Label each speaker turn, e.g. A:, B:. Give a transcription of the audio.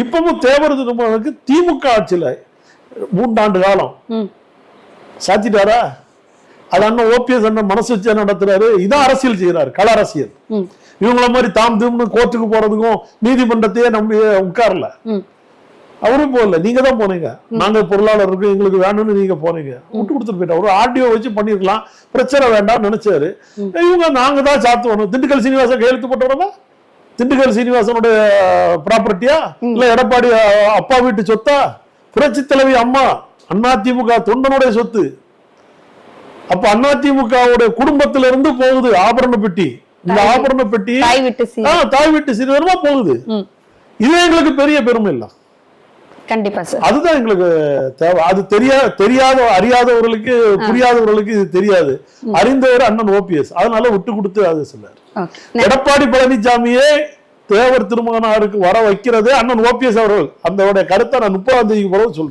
A: இப்பவும் தேவர் திருமணத்துக்கு திமுக ஆட்சியில மூன்றாண்டு காலம். சாத்திட்டாரா? அது அண்ணன் ஓபிஎஸ் அண்ணன் மனசு வச்சு நடத்துறாரு? இதான் அரசியல் செய்யறாரு கள அரசியல். இவங்கள மாதிரி தாம் தூம்னு கோர்ட்டுக்கு போறதுக்கும் நீதிமன்றத்தையே நம்பி உட்காரல. அவரும் போகல. நீங்க தான் போனீங்க. நாங்க பொருளாளர் இருக்கு எங்களுக்கு வேணும்னு நீங்க போனீங்க. விட்டு கொடுத்துட்டு போயிட்டா ஒரு ஆடியோ வச்சு பண்ணிருக்கலாம். பிரச்சனை வேண்டாம்னு நினைச்சாரு. இவங்க நாங்க தான் சாத்துவணும். திண்டுக்கல் சீனிவாசன் கையெழுத்து போட்டவங்க திண்டுக்கல் சீனிவாசனுடைய ப்ராப்பர்ட்டியா இல்ல எடப்பாடி அப்பா வீட்டு சொத்தா? புரட்சி தலைவி அம்மா அதிமுக தொண்டனுடைய சொத்து. அப்ப அதிமுகவுடைய குடும்பத்தில இருந்து போகுது ஆபரண பெட்டி இந்த ஆபரண பெட்டி
B: தாய் விட்டு சீ
A: ஆ, தாய் வீட்டு சிறுவனமா போகுது. இது எங்களுக்கு பெரிய பெருமை இல்ல.
B: கண்டிப்பா சார்
A: அதுதான் எங்களுக்கு தேவை. அது தெரியா தெரியாத அறியாதவர்களுக்கு புரியாதவர்களுக்கு இது தெரியாது. அறிந்தவர் அண்ணன் ஓபிஎஸ். அதனால விட்டு கொடுத்து அது சொன்னார் எடப்பாடி பழனிசாமியே தேவர் திருமகனாருக்கு வர வைக்கிறதே அண்ணன் ஓபிஎஸ் அவர்கள். அந்த கருத்தை நான் முப்பதாம் தேதிக்கு பிறகு சொல்றேன்.